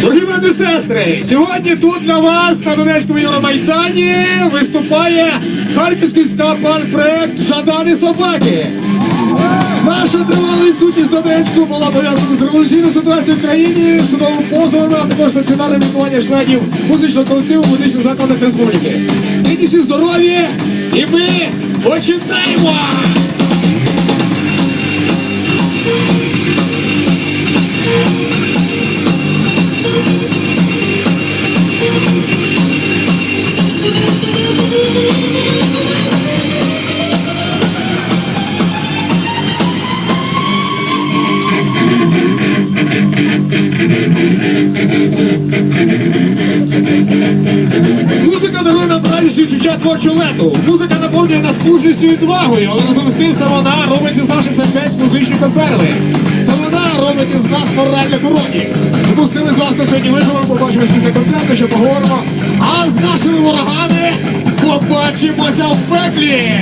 Дорогі брати і сестри, сьогодні тут для вас на Донецькому Євромайдані виступає харківський скапан-проект Жадани собаки. Наша тривала відсутність Донецьку була пов'язана з революційною ситуацією в країні, судовими позовами, а також національним лікуванням членів музичного колективу в медичних закладах республіки. Нині всі здорові, і ми починаємо! Музика дарує нам радість відчуття творчого лету. Музика наповнює нас мужністю і відвагою, але разом з тим саме вона робить із наших сердець музичні консерви. Саме вона робить із нас моральних уроків. Тому з тими з вас на сьогодні виживемо, побачимось після концерту, що поговоримо. А з нашими ворогами побачимося в пеклі!